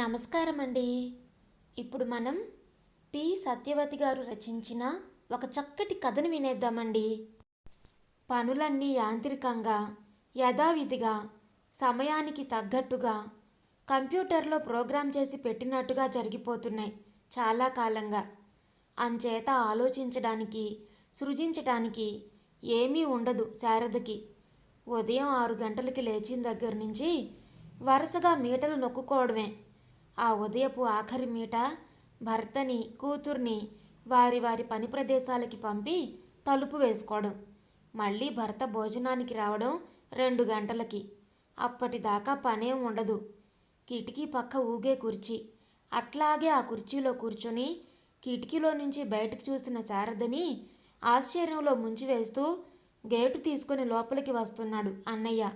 నమస్కారం అండి ఇప్పుడు మనం పి. సత్యవతి గారు రచించిన ఒక చక్కటి కథను వినేద్దామండి. పనులన్నీ యాంత్రికంగా యథావిధిగా సమయానికి తగ్గట్టుగా కంప్యూటర్లో ప్రోగ్రామ్ చేసి పెట్టినట్టుగా జరిగిపోతున్నాయి చాలా కాలంగా. అంచేత ఆలోచించడానికి సృజించటానికి ఏమీ ఉండదు శారదకి. ఉదయం ఆరు గంటలకి లేచిన దగ్గర నుంచి వరుసగా మీటలు నొక్కుకోవడమే ఆ ఉదయపు ఆఖరి మీట భర్తని కూతుర్ని వారి వారి పని ప్రదేశాలకి పంపి తలుపు వేసుకోవడం. మళ్ళీ భర్త భోజనానికి రావడం రెండు గంటలకి. అప్పటిదాకా పనే ఉండదు. కిటికీ పక్క ఊగే కుర్చీ. అట్లాగే ఆ కుర్చీలో కూర్చొని కిటికీలో నుంచి బయటకు చూసిన శారదని ఆశ్చర్యంలో ముంచివేస్తూ గేటు తీసుకొని లోపలికి వస్తున్నాడు అన్నయ్య.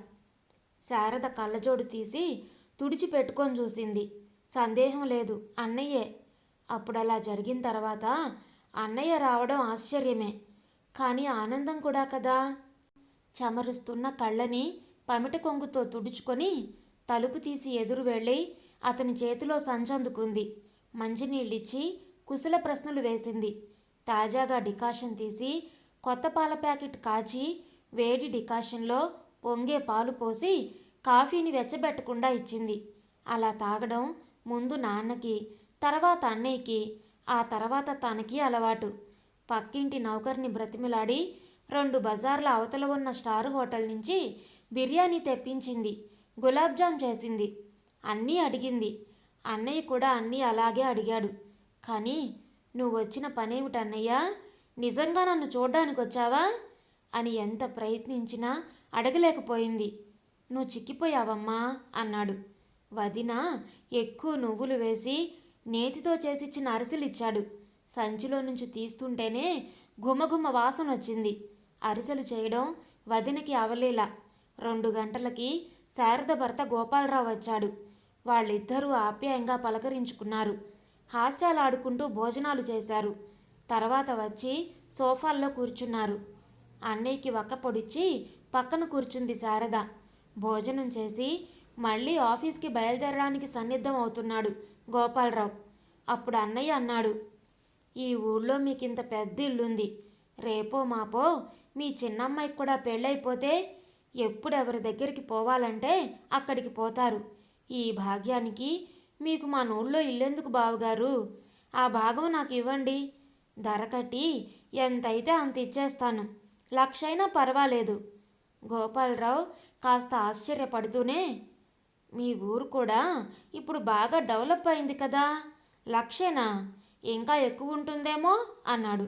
శారద కళ్ళజోడు తీసి తుడిచి పెట్టుకొని చూసింది. సందేహం లేదు. అన్నయ్యే అప్పుడు అలా జరిగిన తర్వాత అన్నయ్య రావడం ఆశ్చర్యమే. కానీ ఆనందం కూడా కదా? చమరుస్తున్న కళ్ళని పమిట కొంగుతో తుడుచుకొని తలుపు తీసి ఎదురు వెళ్ళి అతని చేతిలో సంచందుకుంది. మంచినీళ్ళిచ్చి కుశల ప్రశ్నలు వేసింది. తాజాగా డికాషన్ తీసి కొత్త పాల ప్యాకెట్ కాచి వేడి డికాషన్లో పొంగే పాలు పోసి కాఫీని వెచ్చబెట్టకుండా ఇచ్చింది. అలా తాగడం ముందు నాన్నకి తర్వాత అన్నయ్యకి ఆ తర్వాత తనకి అలవాటు. పక్కింటి నౌకర్ని బ్రతిమిలాడి రెండు బజార్ల అవతల ఉన్న స్టార్ హోటల్ నుంచి బిర్యానీ తెప్పించింది గులాబ్జామ్ చేసింది అన్నీ అడిగింది. అన్నయ్య కూడా అన్నీ అలాగే అడిగాడు. కానీ నువ్వు వచ్చిన పనేమిటన్నయ్యా? నిజంగా నన్ను చూడ్డానికి వచ్చావా అని ఎంత ప్రయత్నించినా అడగలేకపోయింది. నువ్వు చిక్కిపోయావమ్మా అన్నాడు. వదిన ఎక్కువ నువ్వులు వేసి నేతితో చేసిచ్చిన అరిసెలు ఇచ్చాడు. సంచిలో నుంచి తీస్తుంటేనే గుమగుమ వాసన వచ్చింది. అరిసెలు చేయడం వదినకి అవలేలా. రెండు గంటలకి శారద భర్త గోపాలరావు వచ్చాడు. వాళ్ళిద్దరూ ఆప్యాయంగా పలకరించుకున్నారు. హాస్యాలాడుకుంటూ భోజనాలు చేశారు. తర్వాత వచ్చి సోఫాల్లో కూర్చున్నారు. అన్నయ్యకి వక్క పొడిచి పక్కన కూర్చుంది శారద. భోజనం చేసి మళ్ళీ ఆఫీస్కి బయలుదేరడానికి సన్నిద్ధం అవుతున్నాడు గోపాలరావు. అప్పుడు అన్నయ్య అన్నాడు ఈ ఊళ్ళో మీకు ఇంత పెద్ద ఇల్లుంది. రేపో మాపో మీ చిన్నమ్మాయికి కూడా పెళ్ళైపోతే ఎప్పుడు ఎవరి దగ్గరికి పోవాలంటే అక్కడికి పోతారు. ఈ భాగ్యానికి మీకు మా నూళ్ళో ఇల్లెందుకు బావగారు? ఆ భాగం నాకు ఇవ్వండి. ధర కట్టి ఎంతైతే అంత ఇచ్చేస్తాను. లక్షైనా పర్వాలేదు. గోపాలరావు కాస్త ఆశ్చర్యపడుతూనే మీ ఊరు కూడా ఇప్పుడు బాగా డెవలప్ అయింది కదా. లక్షేనా? ఇంకా ఎక్కువ ఉంటుందేమో? అన్నాడు.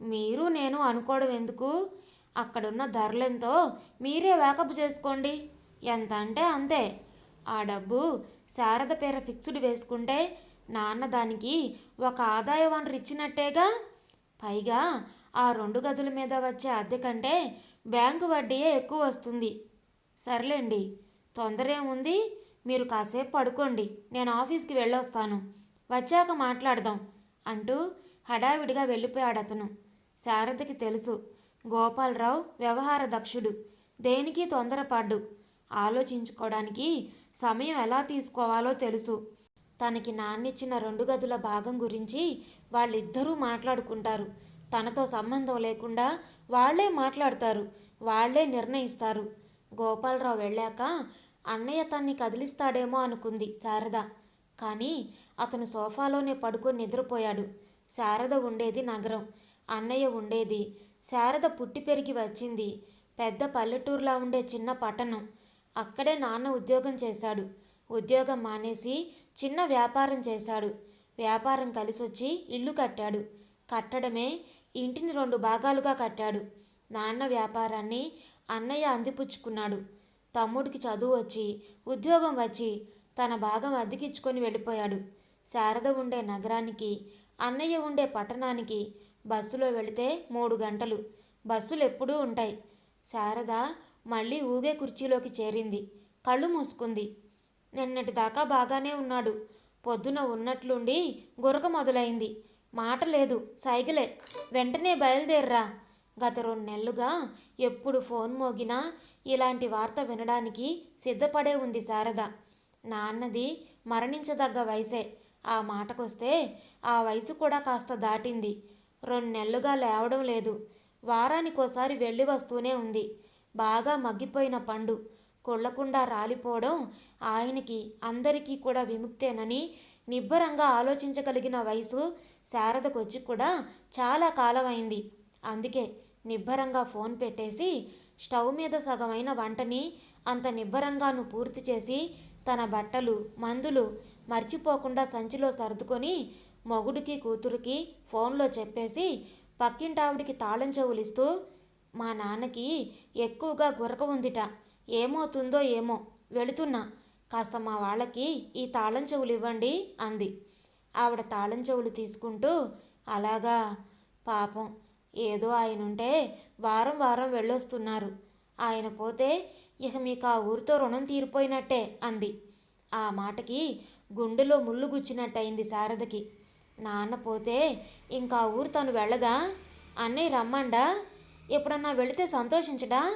మీరు నేను అనుకోవడం ఎందుకు? అక్కడున్న ధరలెంతో మీరే వేకప్ చేసుకోండి. ఎంత అంటే అంతే. ఆ డబ్బు శారద పేర ఫిక్స్డ్ వేసుకుంటే నాన్న దానికి ఒక ఆదాయ వనరు ఇచ్చినట్టేగా? పైగా ఆ రెండు గదుల మీద వచ్చే అద్దె కంటే బ్యాంకు వడ్డీయే ఎక్కువ వస్తుంది. సర్లేండి. తొందర ఏముంది? మీరు కాసేపు పడుకోండి. నేను ఆఫీస్కి వెళ్ళొస్తాను. వచ్చాక మాట్లాడదాం అంటూ హడావిడిగా వెళ్ళిపోయాడు అతను. శారదకి తెలుసు. గోపాలరావు వ్యవహార దక్షుడు దేనికి తొందరపడ్డు? ఆలోచించుకోవడానికి సమయం ఎలా తీసుకోవాలో తెలుసు. తనకి నాన్నిచ్చిన రెండు గదుల భాగం గురించి వాళ్ళిద్దరూ మాట్లాడుకుంటారు. తనతో సంబంధం లేకుండా వాళ్ళే మాట్లాడతారు. వాళ్ళే నిర్ణయిస్తారు. గోపాలరావు వెళ్ళాక అన్నయ్య తన్ని కదిలిస్తాడేమో అనుకుంది శారద. కానీ అతను సోఫాలోనే పడుకొని నిద్రపోయాడు. శారద ఉండేది నగరం. అన్నయ్య ఉండేది. శారద పుట్టి పెరిగి వచ్చింది. పెద్ద పల్లెటూరులా ఉండే చిన్న పట్టణం. అక్కడే నాన్న ఉద్యోగం చేశాడు. ఉద్యోగం మానేసి చిన్న వ్యాపారం చేశాడు. వ్యాపారం కలిసొచ్చి ఇల్లు కట్టాడు. కట్టడమే ఇంటిని రెండు భాగాలుగా కట్టాడు. నాన్న వ్యాపారాన్ని అన్నయ్య అందిపుచ్చుకున్నాడు. తమ్ముడికి చదువు వచ్చి ఉద్యోగం వచ్చి తన భాగం అద్దెకిచ్చుకొని వెళ్ళిపోయాడు. శారద ఉండే నగరానికి అన్నయ్య ఉండే పట్టణానికి బస్సులో వెళితే మూడు గంటలు. బస్సులు ఎప్పుడూ ఉంటాయి. శారద మళ్ళీ ఊగే కుర్చీలోకి చేరింది. కళ్ళు మూసుకుంది. నిన్నటి దాకా బాగానే ఉన్నాడు. పొద్దున ఉన్నట్లుండి గురక మొదలైంది. మాట లేదు. సైగలే. వెంటనే బయలుదేర్రా. గత రెండు నెలలుగా ఎప్పుడు ఫోన్ మోగినా ఇలాంటి వార్త వినడానికి సిద్ధపడే ఉంది శారద. నాన్నది మరణించదగ్గ వయసే. ఆ మాటకొస్తే ఆ వయసు కూడా కాస్త దాటింది. రెండు నెలలుగా లేవడం లేదు. వారానికోసారి వెళ్ళి వస్తూనే ఉంది. బాగా మగ్గిపోయిన పండు. కొళ్ళకుండా రాలిపోవడం ఆయనకి అందరికీ కూడా విముక్తేనని నిబ్బరంగా ఆలోచించగలిగిన వయసు శారదకొచ్చి కూడా చాలా కాలమైంది. అందుకే నిబ్బరంగా ఫోన్ పెట్టేసి స్టవ్ మీద సగమైన వంటని అంత నిబ్బరంగాను పూర్తి చేసి తన బట్టలు మందులు మర్చిపోకుండా సంచిలో సర్దుకొని మొగుడికి కూతురికి ఫోన్లో చెప్పేసి పక్కింటావిడికి తాళం చెవులిస్తూ మా నాన్నకి ఎక్కువగా గురక ఉందిట. ఏమవుతుందో ఏమో వెళుతున్నా. కాస్త మా వాళ్ళకి ఈ తాళం చెవులు ఇవ్వండి అంది. ఆవిడ తాళం చెవులు తీసుకుంటూ అలాగా పాపం. ఏదో ఆయన ఉంటే వారం వారం వెళ్ళొస్తున్నారు. ఆయన పోతే ఇక మీకు ఆ ఊరితో రుణం తీరిపోయినట్టే అంది. ఆ మాటకి గుండెలో ముళ్ళు గుచ్చినట్టయింది శారదకి. నాన్న పోతే ఇంకా ఊరు తను వెళ్ళదా? అన్నయ్య రమ్మండా? ఎప్పుడన్నా వెళితే సంతోషించడా?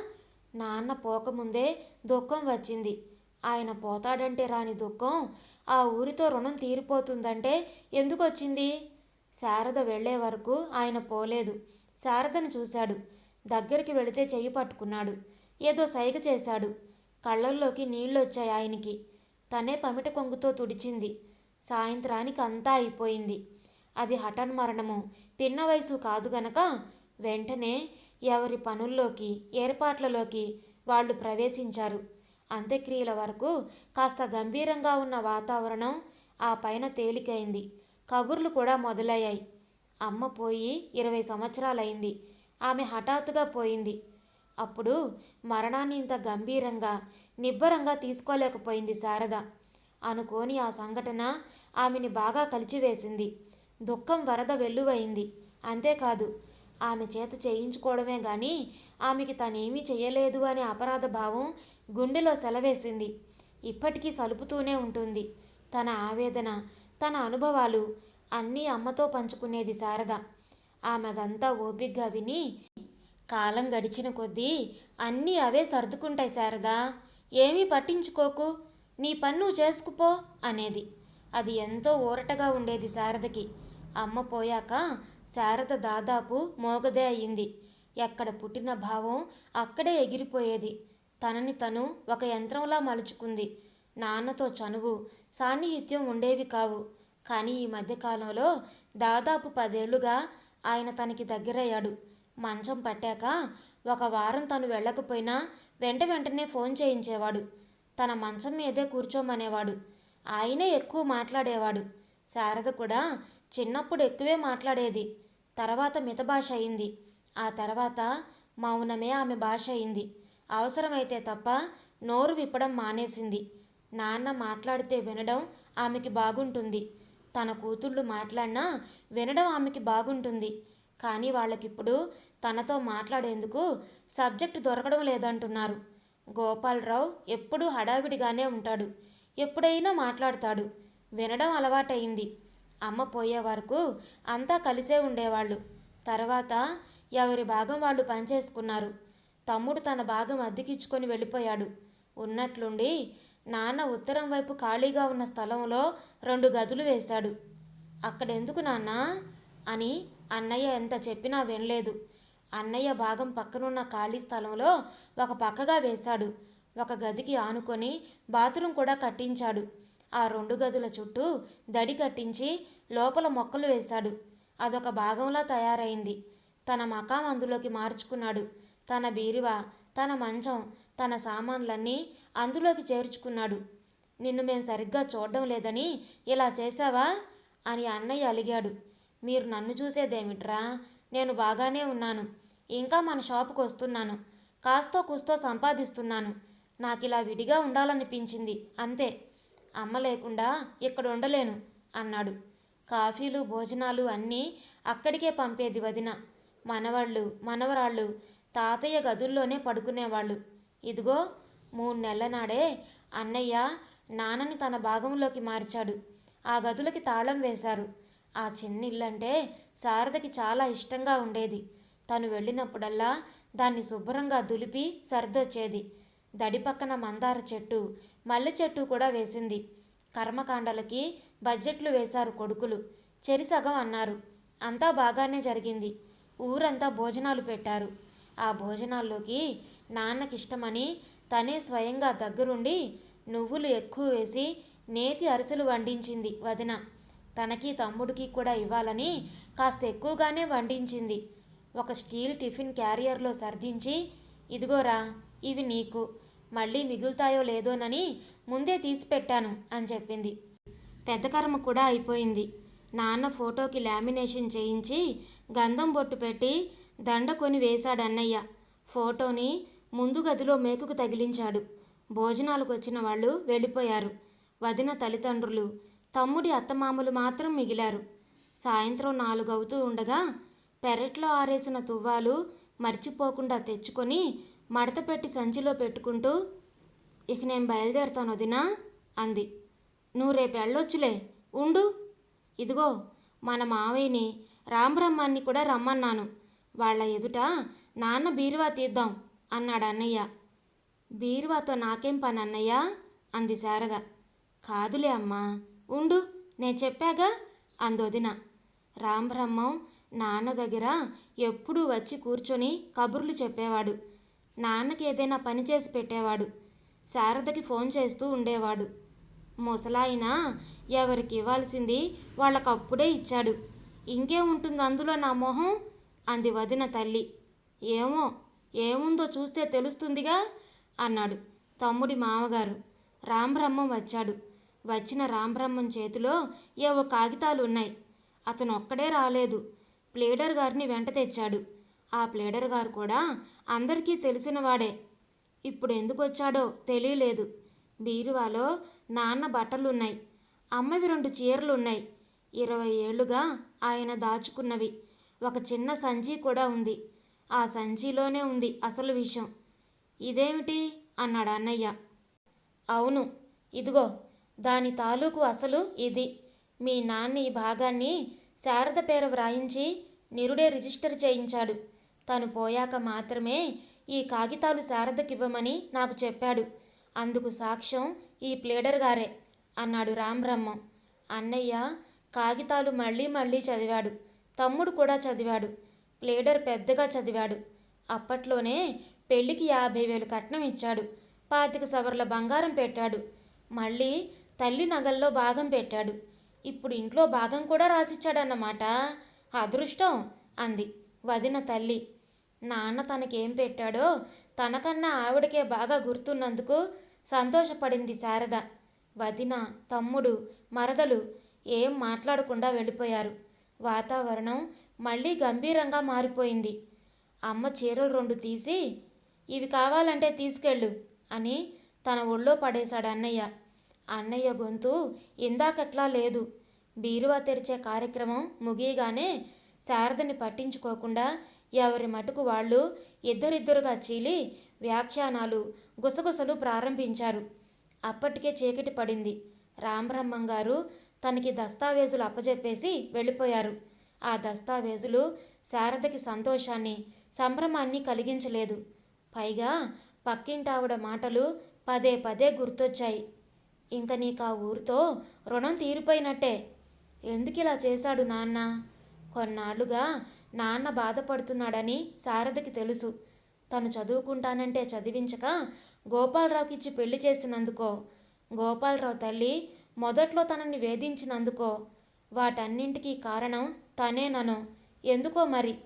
నాన్న పోకముందే దుఃఖం వచ్చింది. ఆయన పోతాడంటే రాని దుఃఖం ఆ ఊరితో రుణం తీరిపోతుందంటే ఎందుకు వచ్చింది శారద వెళ్ళే వరకు ఆయన పోలేదు. శారదను చూశాడు. దగ్గరికి వెళితే చెయ్యి పట్టుకున్నాడు. ఏదో సైగ చేశాడు. కళ్ళల్లోకి నీళ్ళొచ్చాయి ఆయనకి. తనే పమిట కొంగుతో తుడిచింది. సాయంత్రానికి అంతా అయిపోయింది. అది హఠన్ మరణము. పిన్న వయసు కాదు గనక వెంటనే ఎవరి పనుల్లోకి ఏర్పాట్లలోకి వాళ్ళు ప్రవేశించారు. అంత్యక్రియల వరకు కాస్త గంభీరంగా ఉన్న వాతావరణం ఆ పైన తేలికైంది. కబుర్లు కూడా మొదలయ్యాయి. అమ్మ పోయి ఇరవై సంవత్సరాలైంది. ఆమె హఠాత్తుగా పోయింది. అప్పుడు మరణాన్ని ఇంత గంభీరంగా నిబ్బరంగా తీసుకోలేకపోయింది శారద. అనుకోని ఆ సంఘటన ఆమెని బాగా కలిచివేసింది. దుఃఖం వరద వెల్లువైంది. అంతేకాదు ఆమె చేత చేయించుకోవడమే గాని ఆమెకి తనేమీ చేయలేదు అనే అపరాధ భావం గుండెలో సెలవేసింది. ఇప్పటికీ సలుపుతూనే ఉంటుంది. తన ఆవేదన తన అనుభవాలు అన్నీ అమ్మతో పంచుకునేది శారద. ఆమెదంతా ఓపిగ్గా విని కాలం గడిచిన కొద్దీ అన్నీ అవే సర్దుకుంటాయి శారదా. ఏమీ పట్టించుకోకు. నీ పన్ను చేసుకుపో అనేది. అది ఎంతో ఊరటగా ఉండేది శారదకి. అమ్మ పోయాక శారద దాదాపు మోగదే అయింది ఎక్కడ పుట్టిన భావం అక్కడే ఎగిరిపోయేది. తనని తను ఒక యంత్రంలా మలుచుకుంది. నాన్నతో చనువు సాన్నిహిత్యం ఉండేవి కావు. కానీ ఈ మధ్యకాలంలో దాదాపు పదేళ్ళుగా ఆయన తనకి దగ్గరయ్యాడు. మంచం పట్టాక ఒక వారం తను వెళ్ళకపోయినా వెంట వెంటనే ఫోన్ చేయించేవాడు. తన మంచం మీదే కూర్చోమనేవాడు. ఆయనే ఎక్కువ మాట్లాడేవాడు. శారద కూడా చిన్నప్పుడు ఎక్కువే మాట్లాడేది. తర్వాత మితభాష అయింది. ఆ తర్వాత మౌనమే ఆమె భాష అయింది. అవసరమైతే తప్ప నోరు విప్పడం మానేసింది. నాన్న మాట్లాడితే వినడం ఆమెకి బాగుంటుంది. తన కూతుళ్ళు మాట్లాడినా వినడం ఆమెకి బాగుంటుంది. కానీ వాళ్ళకిప్పుడు తనతో మాట్లాడేందుకు సబ్జెక్టు దొరకడం లేదంటున్నారు. గోపాలరావు ఎప్పుడూ హడావిడిగానే ఉంటాడు. ఎప్పుడైనా మాట్లాడతాడు. వినడం అలవాటైంది అమ్మ పోయే వరకు అంతా కలిసే ఉండేవాళ్ళు. తర్వాత ఎవరి భాగం వాళ్ళు పనిచేసుకున్నారు తమ్ముడు తన భాగం అద్దెకిచ్చుకొని వెళ్ళిపోయాడు. ఉన్నట్లుండి నాన్న ఉత్తరం వైపు ఖాళీగా ఉన్న స్థలంలో రెండు గదులు వేశాడు. అక్కడెందుకు నాన్న? అని అన్నయ్య ఎంత చెప్పినా వినలేదు. అన్నయ్య భాగం పక్కనున్న ఖాళీ స్థలంలో ఒక పక్కగా వేశాడు. ఒక గదికి ఆనుకొని బాత్రూం కూడా కట్టించాడు. ఆ రెండు గదుల చుట్టూ దడి కట్టించి లోపల మొక్కలు వేశాడు. అదొక భాగంలా తయారైంది. తన మకాం అందులోకి మార్చుకున్నాడు. తన బీరువా? తన మంచం? తన సామాన్లన్నీ అందులోకి చేర్చుకున్నాడు. నిన్ను మేము సరిగ్గా చూడడం లేదని ఇలా చేశావా? అని అన్నయ్య అలిగాడు. మీరు నన్ను చూసేదేమిట్రా? నేను బాగానే ఉన్నాను. ఇంకా మన షాపుకు వస్తున్నాను. కాస్తో కూస్తో సంపాదిస్తున్నాను. నాకు ఇలా విడిగా ఉండాలనిపించింది. అంతే. అమ్మ లేకుండా ఇక్కడ ఉండలేను అన్నాడు. కాఫీలు భోజనాలు అన్నీ అక్కడికే పంపేది వదిన. మనవాళ్ళు మనవరాళ్ళు తాతయ్య గదుల్లోనే పడుకునేవాళ్ళు. ఇదిగో మూడు నెలల నాడే అన్నయ్య నాన్నని తన భాగంలోకి మార్చాడు. ఆ గదులకి తాళం వేశారు. ఆ చిన్న ఇల్లంటే శారదకి చాలా ఇష్టంగా ఉండేది. తను వెళ్ళినప్పుడల్లా దాన్ని శుభ్రంగా దులిపి సర్దొచ్చేది. దడి పక్కన మందార చెట్టు మల్లె చెట్టు కూడా వేసింది. కర్మకాండలకి బడ్జెట్లు వేశారు కొడుకులు. చెరిసగం అన్నారు. అంతా బాగానే జరిగింది. ఊరంతా భోజనాలు పెట్టారు. ఆ భోజనాల్లోకి నాన్నకిష్టమని తనే స్వయంగా దగ్గరుండి నువ్వులు ఎక్కువ వేసి నేతి అరిసెలు వండించింది వదిన. తనకి తమ్ముడికి కూడా ఇవ్వాలని కాస్త ఎక్కువగానే వండించింది. ఒక స్టీల్ టిఫిన్ క్యారియర్లో సర్దించి ఇదిగోరా ఇవి నీకు. మళ్ళీ మిగులుతాయో లేదోనని ముందే తీసిపెట్టాను అని చెప్పింది. పెద్ద కర్మ కూడా అయిపోయింది. నాన్న ఫోటోకి లామినేషన్ చేయించి గంధం బొట్టు పెట్టి దండ కొని వేశాడు అన్నయ్య ఫోటోని ముందు గదిలో మేకుకు తగిలించాడు. భోజనాలకు వచ్చిన వాళ్ళు వెళ్ళిపోయారు. వదిన తల్లిదండ్రులు తమ్ముడి అత్తమామలు మాత్రం మిగిలారు. సాయంత్రం నాలుగవుతూ ఉండగా పెరట్లో ఆరేసిన తువ్వాలు మర్చిపోకుండా తెచ్చుకొని మడత పెట్టి సంచిలో పెట్టుకుంటూ ఇక నేను బయలుదేరుతాను వదినా అంది. నువ్వు రేపు వెళ్ళొచ్చులే ఉండు. ఇదిగో మన మావయ్యని రామబ్రహ్మాన్ని కూడా రమ్మన్నాను. వాళ్ళ ఎదుట నాన్న బీరువా తీద్దాం. అన్నాడు అన్నయ్య బీరువాతో నాకేం పని అన్నయ్య అంది శారద. కాదులే అమ్మా. ఉండు నేను చెప్పాగా? అందొదిన రాంబ్రహ్మం నాన్న దగ్గర ఎప్పుడూ వచ్చి కూర్చొని కబుర్లు చెప్పేవాడు. నాన్నకి ఏదైనా పని చేసి పెట్టేవాడు. శారదకి ఫోన్ చేస్తూ ఉండేవాడు. ముసలాయన ఎవరికి ఇవ్వాల్సింది వాళ్ళకు అప్పుడే ఇచ్చాడు. ఇంకేముంటుంది అందులో నా మొహం? అంది వదిన తల్లి. ఏమో ఏముందో చూస్తే తెలుస్తుందిగా? అన్నాడు. తమ్ముడి మామగారు. రాంబ్రహ్మం వచ్చాడు. వచ్చిన రాంబ్రహ్మం చేతిలో ఏవో కాగితాలు ఉన్నాయి అతను ఒక్కడే రాలేదు. ప్లేడర్ గారిని వెంట తెచ్చాడు. ఆ ప్లేడర్ గారు కూడా అందరికీ తెలిసినవాడే. ఇప్పుడు ఎందుకు వచ్చాడో తెలియలేదు. బీరువాలో నాన్న బట్టలున్నాయి. అమ్మవి రెండు చీరలున్నాయి. ఇరవై ఏళ్ళుగా ఆయన దాచుకున్నవి. ఒక చిన్న సంచి కూడా ఉంది. ఆ సంచిలోనే ఉంది అసలు విషయం. ఇదేమిటి? అన్నాడు అన్నయ్య. అవును. ఇదిగో దాని తాలూకు అసలు ఇది. మీ నాన్న ఈ భాగాన్ని శారద పేర వ్రాయించి నిరుడే రిజిస్టర్ చేయించాడు. తను పోయాక మాత్రమే ఈ కాగితాలు శారదకివ్వమని నాకు చెప్పాడు. అందుకు సాక్ష్యం ఈ ప్లేడర్ గారే అన్నాడు రామబ్రహ్మం అన్నయ్య కాగితాలు మళ్ళీ మళ్ళీ చదివాడు. తమ్ముడు కూడా చదివాడు. లీడర్ పెద్దగా చదివాడు. అప్పట్లోనే పెళ్ళికి యాభై వేలు కట్నం ఇచ్చాడు. పాతిక సవర్ల బంగారం పెట్టాడు. మళ్ళీ తల్లి నగల్లో భాగం పెట్టాడు. ఇప్పుడు ఇంట్లో భాగం కూడా రాసిచ్చాడన్నమాట. అదృష్టం! అంది వదిన తల్లి. నాన్న తనకేం పెట్టాడో తనకన్నా ఆవిడకే బాగా గుర్తున్నందుకు సంతోషపడింది శారద. వదిన తమ్ముడు మరదలు ఏం మాట్లాడకుండా వెళ్ళిపోయారు. వాతావరణం మళ్ళీ గంభీరంగా మారిపోయింది. అమ్మ చీరలు రెండు తీసి ఇవి కావాలంటే తీసుకెళ్ళు అని తన ఒళ్ళో పడేశాడు అన్నయ్య. అన్నయ్య గొంతు ఇందాకట్లా లేదు. బీరువా తెరిచే కార్యక్రమం ముగియగానే శారదని పట్టించుకోకుండా ఎవరి మటుకు వాళ్ళు ఇద్దరిద్దరుగా చీలి వ్యాఖ్యానాలు గుసగుసలు ప్రారంభించారు. అప్పటికే చీకటి పడింది. రామబ్రహ్మం గారు తనకి దస్తావేజులు అప్పజెప్పేసి వెళ్ళిపోయారు. ఆ దస్తావేజులు శారదకి సంతోషాన్ని సంభ్రమాన్ని కలిగించలేదు. పైగా పక్కింటావిడ మాటలు పదే పదే గుర్తొచ్చాయి. ఇంక నీకు ఆ ఊరితో రుణం తీరిపోయినట్టే. ఎందుకు ఇలా చేశాడు నాన్న? కొన్నాళ్ళుగా నాన్న బాధపడుతున్నాడని శారదకి తెలుసు. తను చదువుకుంటానంటే చదివించక గోపాలరావుకి ఇచ్చి పెళ్ళి చేసినందుకో గోపాలరావు తల్లి మొదట్లో తనని వేధించినందుకో వాటన్నింటికీ కారణం తనేనను. ఎందుకో మరి?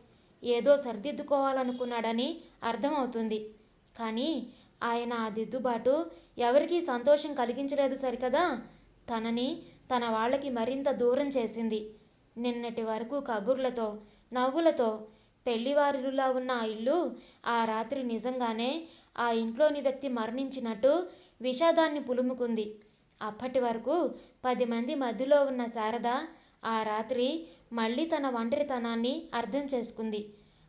ఏదో సరిదిద్దుకోవాలనుకున్నాడని అర్థమవుతుంది. కానీ ఆయన ఆ దిద్దుబాటు ఎవరికీ సంతోషం కలిగించలేదు సరికదా? తనని తన వాళ్ళకి మరింత దూరం చేసింది. నిన్నటి వరకు కబుర్లతో నవ్వులతో పెళ్ళివారిలా ఉన్న ఆ ఇల్లు ఆ రాత్రి నిజంగానే ఆ ఇంట్లోని వ్యక్తి మరణించినట్టు విషాదాన్ని పులుముకుంది. అప్పటి వరకు పది మంది మధ్యలో ఉన్న శారద ఆ రాత్రి మళ్ళీ తన ఒంటరితనాన్ని అర్థం చేసుకుంది.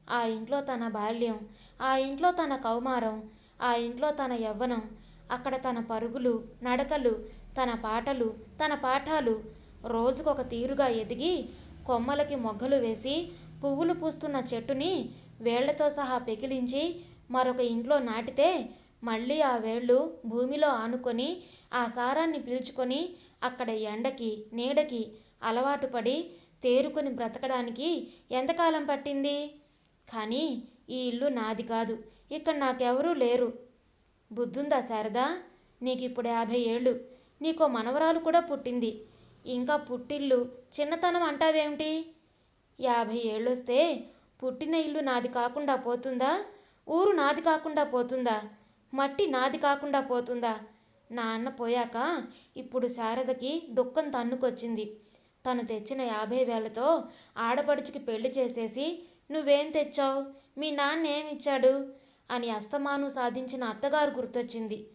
ఆ ఇంట్లో తన బాల్యం ఆ ఇంట్లో తన కౌమారం ఆ ఇంట్లో తన యవ్వనం అక్కడ తన పరుగులు నడకలు తన పాటలు తన పాఠాలు రోజుకొక తీరుగా ఎదిగి కొమ్మలకి మొగ్గలు వేసి పువ్వులు పూస్తున్న చెట్టుని వేళ్ళతో సహా పెకిలించి మరొక ఇంట్లో నాటితే మళ్ళీ ఆ వేళ్ళు భూమిలో ఆనుకొని ఆ సారాన్ని పీల్చుకొని అక్కడ ఎండకి నీడకి అలవాటు పడి తేరుకొని బ్రతకడానికి ఎంతకాలం పట్టింది? కానీ ఈ ఇల్లు నాది కాదు. ఇక్కడ నాకెవరూ లేరు. బుద్ధుందా శారదా? నీకు ఇప్పుడు యాభై ఏళ్ళు. నీకో మనవరాలు కూడా పుట్టింది. ఇంకా పుట్టిల్లు చిన్నతనం అంటావేమిటి? యాభై ఏళ్ళొస్తే పుట్టిన ఇల్లు నాది కాకుండా పోతుందా? ఊరు నాది కాకుండా పోతుందా? మట్టి నాది కాకుండా పోతుందా? నాన్న పోయాక ఇప్పుడు శారదకి దుఃఖం తన్నుకొచ్చింది. తను తెచ్చిన యాభై వేలతో ఆడపడుచుకి పెళ్ళి చేసేసి నువ్వేం తెచ్చావు? మీ నాన్న ఏమిచ్చాడు అని అస్తమాను సాధించిన అత్తగారు గుర్తొచ్చింది.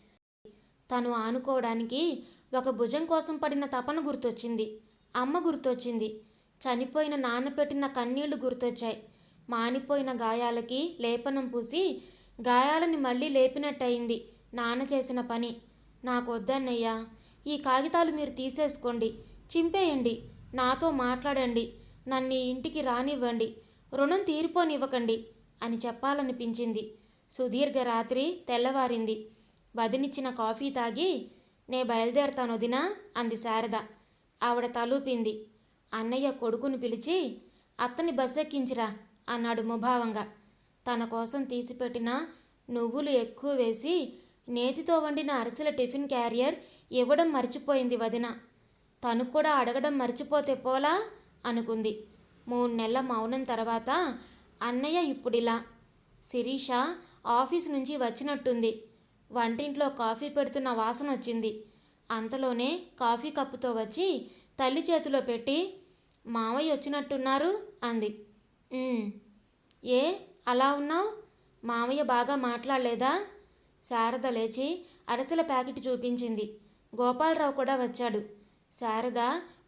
తను ఆనుకోవడానికి ఒక భుజం కోసం పడిన తపన గుర్తొచ్చింది. అమ్మ గుర్తొచ్చింది. చనిపోయిన నాన్న పెట్టిన కన్నీళ్ళు గుర్తొచ్చాయి. మానిపోయిన గాయాలకి లేపనం పూసి గాయాలని మళ్ళీ లేపినట్టయింది నాన్న చేసిన పని. నాకు వద్దన్నయ్యా ఈ కాగితాలు మీరు తీసేసుకోండి. చింపేయండి. నాతో మాట్లాడండి. నన్ను ఇంటికి రానివ్వండి. రుణం తీరిపోనివ్వకండి అని చెప్పాలనిపించింది. సుదీర్ఘ రాత్రి తెల్లవారింది. వదినిచ్చిన కాఫీ తాగి నే బయలుదేరతాను వదినా అంది శారద. ఆవిడ తలూపింది. అన్నయ్య కొడుకును పిలిచి అత్తని బస్సెక్కించిరా అన్నాడు ముభావంగా. తన కోసం తీసిపెట్టిన నువ్వులు ఎక్కువ వేసి నేతితో వండిన అరిసెల టిఫిన్ క్యారియర్ ఇవ్వడం మర్చిపోయింది వదిన. తను కూడా అడగడం మర్చిపోతే పోలా? అనుకుంది. మూడు నెలల మౌనం తర్వాత అన్నయ్య ఇప్పుడిలా. శిరీష ఆఫీస్ నుంచి వచ్చినట్టుంది. వంటింట్లో కాఫీ పెడుతున్న వాసన వచ్చింది. అంతలోనే కాఫీ కప్పుతో వచ్చి తల్లి చేతిలో పెట్టి మావయ్య వచ్చినట్టున్నారు అంది. ఏ అలా ఉన్నావు? మావయ్య బాగా మాట్లాడలేదా? శారద లేచి అరసల ప్యాకెట్ చూపించింది. గోపాలరావు కూడా వచ్చాడు. శారద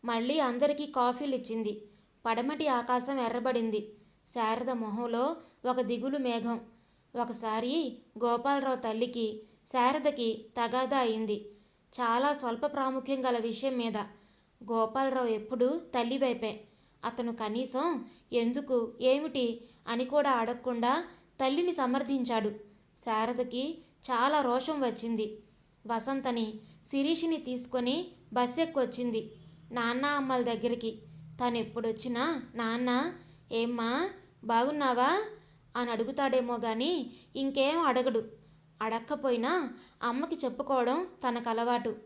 మళ్ళీ అందరికీ కాఫీలు ఇచ్చింది పడమటి ఆకాశం ఎర్రబడింది. శారద మొహంలో ఒక దిగులు మేఘం. ఒకసారి గోపాలరావు తల్లికి శారదకి తగాదా అయింది. చాలా స్వల్ప ప్రాముఖ్యం గల విషయం మీద. గోపాలరావు ఎప్పుడు తల్లి వైపే. అతను కనీసం ఎందుకు ఏమిటి అని కూడా అడగకుండా తల్లిని సమర్థించాడు. శారదకి చాలా రోషం వచ్చింది. వసంతని శిరీషిని తీసుకొని బస్ ఎక్కొచ్చింది నాన్న అమ్మల దగ్గరికి. తను ఎప్పుడొచ్చినా నాన్న ఏమ్మా బాగున్నావా? అని అడుగుతాడేమో కానీ ఇంకేం అడగడు. అడక్కపోయినా అమ్మకి చెప్పుకోవడం తనకు అలవాటు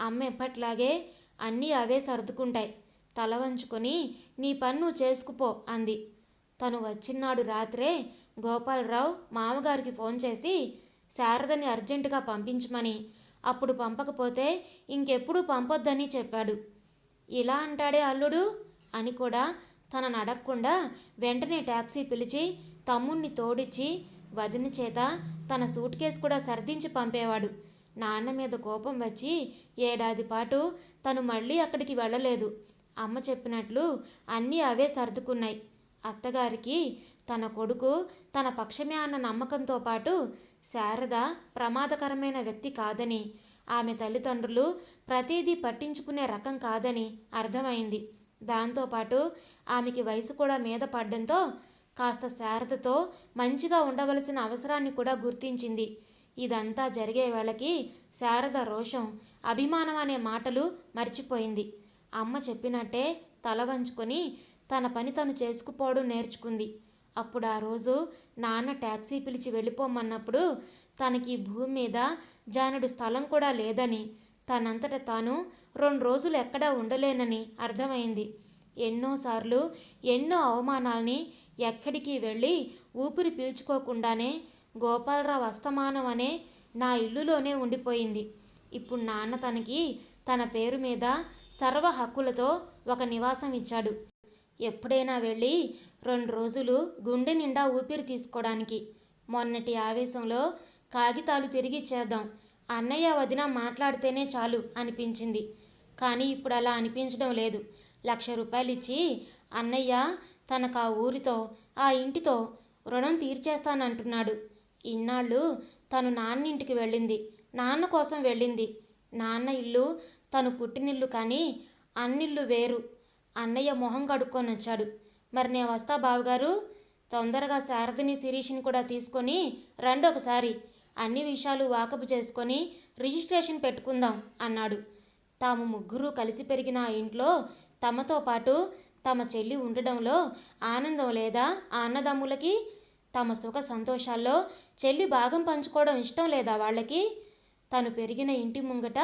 అమ్మ ఎప్పట్లాగే అన్నీ అవే సర్దుకుంటాయి. తల వంచుకొని నీ పన్ను చేసుకుపో అంది. తను వచ్చినాడు రాత్రే గోపాలరావు మామగారికి ఫోన్ చేసి శారదని అర్జెంటుగా పంపించమని. అప్పుడు పంపకపోతే ఇంకెప్పుడు పంపొద్దని చెప్పాడు. ఇలా అంటాడే అల్లుడు అని కూడా తనను అడగకుండా వెంటనే ట్యాక్సీ పిలిచి తమ్ముణ్ణి తోడిచ్చి వదిన చేత తన సూట్ కేసు కూడా సర్దించి పంపేవాడు. నాన్న మీద కోపం వచ్చి ఏడాది పాటు తను మళ్ళీ అక్కడికి వెళ్ళలేదు. అమ్మ చెప్పినట్లు అన్నీ అవే సర్దుకున్నాయి. అత్తగారికి తన కొడుకు తన పక్షమే అన్న నమ్మకంతో పాటు శారద ప్రమాదకరమైన వ్యక్తి కాదని ఆమె తల్లిదండ్రులు ప్రతిదీ పట్టించుకునే రకం కాదని అర్థమైంది. దాంతోపాటు ఆమెకి వయసు కూడా మీద పడ్డంతో కాస్త శారదతో మంచిగా ఉండవలసిన అవసరాన్ని కూడా గుర్తించింది. ఇదంతా జరిగే వేళకి శారద రోషం అభిమానం అనే మాటలు మర్చిపోయింది. అమ్మ చెప్పినట్టే తల వంచుకొని తన పని తను చేసుకుపోవడం నేర్చుకుంది. అప్పుడు ఆ రోజు నాన్న ట్యాక్సీ పిలిచి వెళ్ళిపోమన్నప్పుడు తనకి భూమి మీద జానుడు స్థలం కూడా లేదని తనంతట తాను రెండు రోజులు ఎక్కడా ఉండలేనని అర్థమైంది. ఎన్నోసార్లు ఎన్నో అవమానాల్ని ఎక్కడికి వెళ్ళి ఊపిరి పీల్చుకోకుండానే గోపాలరావు అస్తమానం అనే నా ఇల్లులోనే ఉండిపోయింది. ఇప్పుడు నాన్న తనకి తన పేరు మీద సర్వ హక్కులతో ఒక నివాసం ఇచ్చాడు. ఎప్పుడైనా వెళ్ళి రెండు రోజులు గుండె నిండా ఊపిరి తీసుకోవడానికి. మొన్నటి ఆవేశంలో కాగితాలు తిరిగి ఇచ్చేద్దాం. అన్నయ్య వదిన మాట్లాడితేనే చాలు అనిపించింది. కానీ ఇప్పుడు అలా అనిపించడం లేదు. లక్ష రూపాయలు ఇచ్చి అన్నయ్య తనకు ఆ ఊరితో ఆ ఇంటితో రుణం తీర్చేస్తానంటున్నాడు. ఇన్నాళ్ళు తను నాన్నింటికి వెళ్ళింది. నాన్న కోసం వెళ్ళింది. నాన్న ఇల్లు తను పుట్టినిల్లు కానీ అన్నిళ్ళు వేరు. అన్నయ్య మొహం కడుక్కొని వచ్చాడు మరి నేను వస్తా బావగారు. తొందరగా శారదిని శిరీష్ని కూడా తీసుకొని రండి ఒకసారి. అన్ని విషయాలు వాకపు చేసుకొని రిజిస్ట్రేషన్ పెట్టుకుందాం అన్నాడు. తాము ముగ్గురు కలిసి పెరిగిన ఆ ఇంట్లో తమతో పాటు తమ చెల్లి ఉండడంలో ఆనందం లేదా ఆ అన్నదమ్ములకి తమ సుఖ సంతోషాల్లో చెల్లి భాగం పంచుకోవడం ఇష్టం లేదా వాళ్ళకి? తను పెరిగిన ఇంటి ముంగట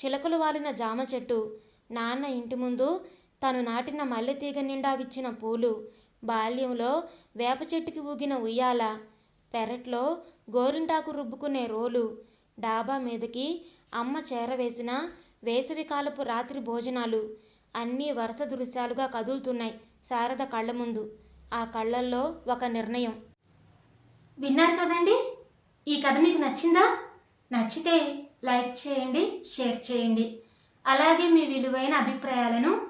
చిలకలు వాలిన జామ చెట్టు నాన్న ఇంటి ముందు తను నాటిన మల్లె తీగ నిండా విచ్చిన పూలు బాల్యంలో వేప చెట్టుకి ఊగిన ఉయ్యాల పెరట్లో గోరింటాకు రుబ్బుకునే రోలు డాబా మీదకి అమ్మ చేరవేసిన వేసవికాలపు రాత్రి భోజనాలు అన్నీ వరుస దృశ్యాలుగా కదులుతున్నాయి శారద కళ్ళ ముందు. ఆ కళ్ళల్లో ఒక నిర్ణయం. విన్నారు కదండి? ఈ కథ మీకు నచ్చిందా? నచ్చితే లైక్ చేయండి షేర్ చేయండి. అలాగే మీ విలువైన అభిప్రాయాలను